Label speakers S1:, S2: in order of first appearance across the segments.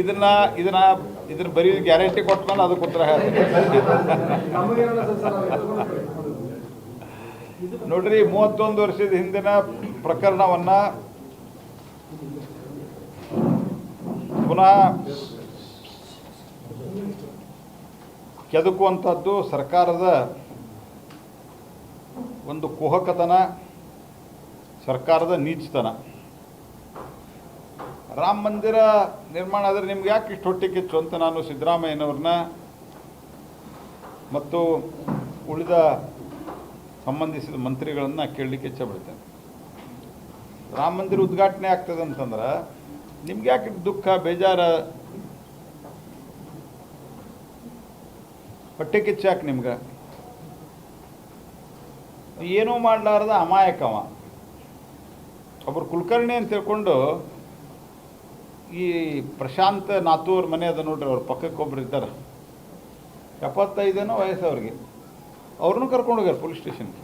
S1: ಇದನ್ನ ಇದನ್ನ ಇದ್ರ ಬರೀ ಗ್ಯಾರಂಟಿ ಕೊಟ್ಟು ಅದಕ್ಕೆ ಉತ್ತರ ಹೇಳ್ತೀನಿ ನೋಡ್ರಿ, ಮೂವತ್ತೊಂದು ವರ್ಷದ ಹಿಂದಿನ ಪ್ರಕರಣವನ್ನ ಪುನಃ ಕೆದಕುವಂಥದ್ದು ಸರ್ಕಾರದ ಒಂದು ಕುಹಕತನ, ಸರ್ಕಾರದ ನೀಚತನ. ರಾಮ ಮಂದಿರ ನಿರ್ಮಾಣ ಆದರೆ ನಿಮ್ಗೆ ಯಾಕೆ ಇಷ್ಟು ಹೊಟ್ಟೆ ಕಿಚ್ಚು ಅಂತ ನಾನು ಸಿದ್ದರಾಮಯ್ಯನವ್ರನ್ನ ಮತ್ತು ಉಳಿದ ಸಂಬಂಧಿಸಿದ ಮಂತ್ರಿಗಳನ್ನು ಕೇಳಲಿಕ್ಕೆ ಇಚ್ಛೆಪಡ್ತೇನೆ ರಾಮ ಮಂದಿರ ಉದ್ಘಾಟನೆ ಆಗ್ತದೆ ಅಂತಂದ್ರೆ ನಿಮ್ಗೆ ಯಾಕೆ ದುಃಖ, ಬೇಜಾರ? ಹೊಟ್ಟೆ ಕಿಚ್ಚು ಯಾಕೆ ನಿಮ್ಗೆ? ಏನೂ ಮಾಡಲಾರ್ದ ಅಮಾಯಕವ. ಒಬ್ಬರು ಕುಲಕರ್ಣಿ ಅಂತ ತಿಳ್ಕೊಂಡು ಈ ಪ್ರಶಾಂತ್ ನಾತೂರ್ ಮನೆ ಅದ ನೋಡ್ರಿ, ಅವ್ರ ಪಕ್ಕಕ್ಕೆ ಒಬ್ರು ಇದ್ದಾರೆ. ಎಪ್ಪತ್ತೈದೇನೋ ವಯಸ್ಸು ಅವ್ರಿಗೆ. ಅವ್ರನ್ನೂ ಕರ್ಕೊಂಡು ಹೋಗ್ಯಾರ ಪೊಲೀಸ್ ಸ್ಟೇಷನ್ಗೆ.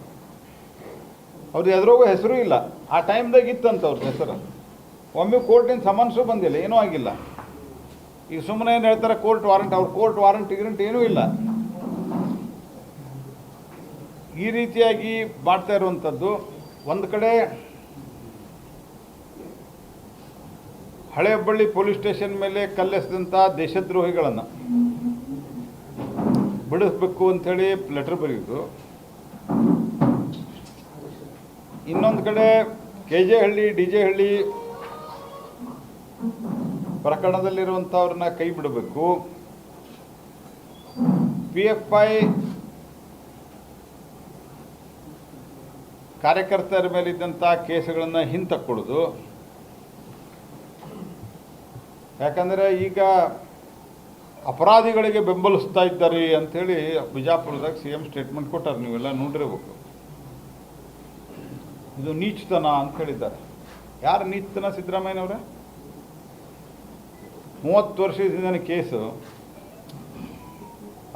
S1: ಅವ್ರದ್ದು ಎದುರೋಗೋ ಹೆಸರು ಇಲ್ಲ. ಆ ಟೈಮ್ದಾಗ ಇತ್ತಂತ ಅವ್ರ ಹೆಸರು. ಒಮ್ಮೆ ಕೋರ್ಟಿನ ಸಮನ್ಸು ಬಂದಿಲ್ಲ, ಏನೂ ಆಗಿಲ್ಲ. ಈಗ ಸುಮ್ಮನೆ ಏನು ಹೇಳ್ತಾರೆ, ಕೋರ್ಟ್ ವಾರಂಟ್, ಅವ್ರ ಕೋರ್ಟ್ ವಾರಂಟ್ ಗಿರಂಟ್ ಏನೂ ಇಲ್ಲ. ಈ ರೀತಿಯಾಗಿ ಮಾಡ್ತಾ ಇರುವಂಥದ್ದು. ಒಂದು ಕಡೆ ಹಳೆ ಹುಬ್ಬಳ್ಳಿ ಪೊಲೀಸ್ ಸ್ಟೇಷನ್ ಮೇಲೆ ಕಲ್ಲೆಸೆದಂಥ ದೇಶದ್ರೋಹಿಗಳನ್ನು ಬಿಡಿಸ್ಬೇಕು ಅಂಥೇಳಿ ಲೆಟರ್ ಬರೆಯಿತು ಇನ್ನೊಂದು ಕಡೆ K J Halli D J Halli ಪ್ರಕರಣದಲ್ಲಿರುವಂಥವ್ರನ್ನ ಕೈ ಬಿಡಬೇಕು. ಪಿ ಎಫ್ ಐ ಕಾರ್ಯಕರ್ತರ ಮೇಲಿದ್ದಂಥ ಕೇಸುಗಳನ್ನು ಹಿಂತಕ್ಕೊಡೋದು. ಯಾಕಂದರೆ ಈಗ ಅಪರಾಧಿಗಳಿಗೆ ಬೆಂಬಲಿಸ್ತಾ ಇದ್ದಾರೆ ಅಂಥೇಳಿ ಬಿಜಾಪುರದಾಗ ಸಿ ಎಂ ಸ್ಟೇಟ್ಮೆಂಟ್ ಕೊಟ್ಟಾರೆ, ನೀವೆಲ್ಲ ನೋಡಿರ್ಬೇಕು. ಇದು ನೀಚತನ ಅಂತ ಹೇಳಿದ್ದಾರೆ. ಯಾರು ನೀಚತನ ಸಿದ್ದರಾಮಯ್ಯನವ್ರೆ? ಮೂವತ್ತು ವರ್ಷದಿಂದ ಕೇಸು.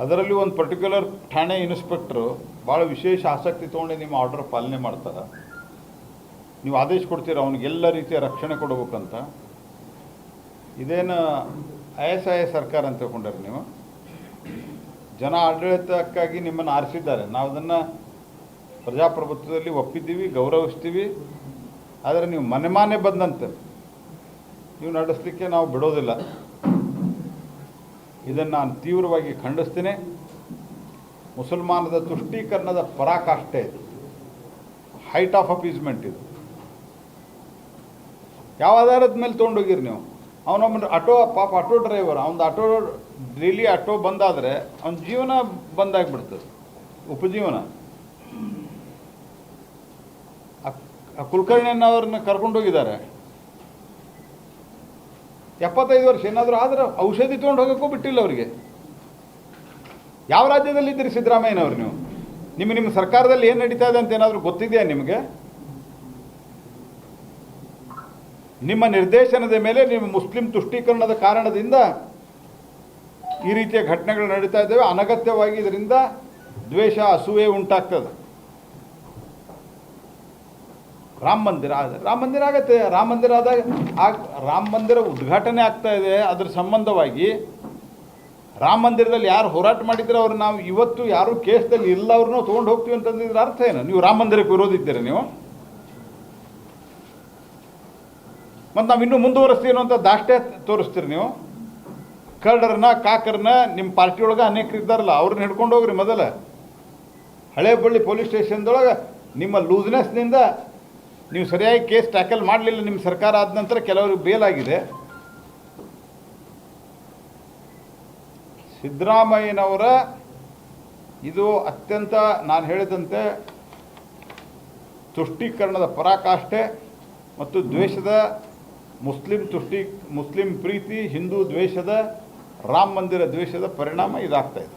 S1: ಅದರಲ್ಲಿ ಒಂದು ಪರ್ಟಿಕ್ಯುಲರ್ ಠಾಣೆ ಇನ್ಸ್ಪೆಕ್ಟ್ರು ಭಾಳ ವಿಶೇಷ ಆಸಕ್ತಿ ತೊಗೊಂಡು ನಿಮ್ಮ ಆರ್ಡರ್ ಪಾಲನೆ ಮಾಡ್ತಾರೆ. ನೀವು ಆದೇಶ ಕೊಡ್ತೀರ? ಅವನಿಗೆಲ್ಲ ರೀತಿಯ ರಕ್ಷಣೆ ಕೊಡಬೇಕಂತ. ಇದೇನು ಐ ಎಸ್ ಐ ಎಸ್ ಸರ್ಕಾರ ಅಂತ ತಿಳ್ಕೊಂಡ್ರಿ ನೀವು? ಜನ ಆಡಳಿತಕ್ಕಾಗಿ ನಿಮ್ಮನ್ನು ಆರಿಸಿದ್ದಾರೆ. ನಾವು ಅದನ್ನು ಪ್ರಜಾಪ್ರಭುತ್ವದಲ್ಲಿ ಒಪ್ಪಿದ್ದೀವಿ, ಗೌರವಿಸ್ತೀವಿ. ಆದರೆ ನೀವು ಮನೆ ಮಾನೆ ಬಂದಂತೆ ನೀವು ನಡೆಸಲಿಕ್ಕೆ ನಾವು ಬಿಡೋದಿಲ್ಲ. ಇದನ್ನು ನಾನು ತೀವ್ರವಾಗಿ ಖಂಡಿಸ್ತೀನಿ. ಮುಸಲ್ಮಾನದ ತುಷ್ಟೀಕರಣದ ಪರಾಕಾಷ್ಠೆ ಇದು. ಹೈಟ್ ಆಫ್ ಅಪೀಸ್ಮೆಂಟ್ ಇದು. ಯಾವ ಆಧಾರದ ಮೇಲೆ ತೊಗೊಂಡೋಗಿರಿ ನೀವು? ಅವನೊಬ್ಬ ಆಟೋ, ಪಾಪ ಆಟೋ ಡ್ರೈವರ್ ಅವ್ನ ಆಟೋ ಡೈಲಿ ಆಟೋ ಬಂದಾದರೆ ಅವನ ಜೀವನ ಬಂದಾಗ್ಬಿಡ್ತದೆ, ಉಪಜೀವನ. ಕುಲಕರ್ಣಿಯನ್ನವ್ರನ್ನ ಕರ್ಕೊಂಡೋಗಿದ್ದಾರೆ. ಎಪ್ಪತ್ತೈದು ವರ್ಷ, ಏನಾದರೂ ಆದರೆ ಔಷಧಿ ತೊಗೊಂಡು ಹೋಗೋಕ್ಕೂ ಬಿಟ್ಟಿಲ್ಲ ಅವರಿಗೆ. ಯಾವ ರಾಜ್ಯದಲ್ಲಿ ಇದ್ದೀರಿ ಸಿದ್ದರಾಮಯ್ಯನವ್ರು ನೀವು? ನಿಮ್ಮ ನಿಮ್ಮ ಸರ್ಕಾರದಲ್ಲಿ ಏನು ನಡೀತಾ ಇದೆ ಅಂತ ಏನಾದರೂ ಗೊತ್ತಿದೆಯಾ ನಿಮಗೆ? ನಿಮ್ಮ ನಿರ್ದೇಶನದ ಮೇಲೆ ನಿಮ್ಮ ಮುಸ್ಲಿಂ ತುಷ್ಟೀಕರಣದ ಕಾರಣದಿಂದ ಈ ರೀತಿಯ ಘಟನೆಗಳು ನಡೀತಾ ಇದ್ದಾವೆ. ಅನಗತ್ಯವಾಗಿ ಇದರಿಂದ ದ್ವೇಷ, ಅಸೂಯೆ ಉಂಟಾಗ್ತದೆ. ರಾಮ ಮಂದಿರ ರಾಮ ಮಂದಿರ ಆಗತ್ತೆ. ರಾಮ ಮಂದಿರ ಆದಾಗ ಆಗ ರಾಮ ಮಂದಿರ ಉದ್ಘಾಟನೆ ಆಗ್ತಾ ಇದೆ. ಅದ್ರ ಸಂಬಂಧವಾಗಿ ರಾಮ ಮಂದಿರದಲ್ಲಿ ಯಾರು ಹೋರಾಟ ಮಾಡಿದ್ರೆ ಅವ್ರು, ನಾವು ಇವತ್ತು ಯಾರು ಕೇಸ್ದಲ್ಲಿ ಇಲ್ಲ ಅವ್ರನ್ನೂ ತೊಗೊಂಡು ಹೋಗ್ತೀವಿ ಅಂತಂದಿದ್ರೆ ಅರ್ಥ ಏನು? ನೀವು ರಾಮ ಮಂದಿರಕ್ಕೆ ವಿರೋಧ ಇದ್ದೀರಾ ನೀವು? ಮತ್ತು ನಾವು ಇನ್ನೂ ಮುಂದುವರಿಸ್ತೀವಿ ಅನ್ನೋಂಥ ದಾಷ್ಟೇ ತೋರಿಸ್ತೀರಿ ನೀವು. ಕರ್ಡರ್ನ ಕಾಕರನ್ನ ನಿಮ್ಮ ಪಾರ್ಟಿಯೊಳಗೆ ಅನೇಕರು ಇದ್ದಾರಲ್ಲ, ಅವ್ರನ್ನ ಹಿಡ್ಕೊಂಡು ಹೋಗ್ರಿ ಮೊದಲ. ಹಳೆ ಬಳ್ಳಿ ಪೊಲೀಸ್ ಸ್ಟೇಷನ್ದೊಳಗೆ ನಿಮ್ಮ ಲೂಸ್ನೆಸ್ನಿಂದ ನೀವು ಸರಿಯಾಗಿ ಕೇಸ್ ಟ್ಯಾಕಲ್ ಮಾಡಲಿಲ್ಲ ನಿಮ್ಮ ಸರ್ಕಾರ ಆದ ನಂತರ ಕೆಲವ್ರಿಗೆ ಬೇಲಾಗಿದೆ. ಸಿದ್ದರಾಮಯ್ಯನವರ ಇದು ಅತ್ಯಂತ ನಾನು ಹೇಳಿದಂತೆ ತುಷ್ಟೀಕರಣದ ಪರಾಕಾಷ್ಠೆ ಮತ್ತು ದ್ವೇಷದ ಮುಸ್ಲಿಂ ತುಷ್ಟಿ ಮುಸ್ಲಿಂ ಪ್ರೀತಿ ಹಿಂದೂ ದ್ವೇಷದ ರಾಮ ಮಂದಿರ ದ್ವೇಷದ ಪರಿಣಾಮ ಇದಾಗ್ತಾ ಇದೆ.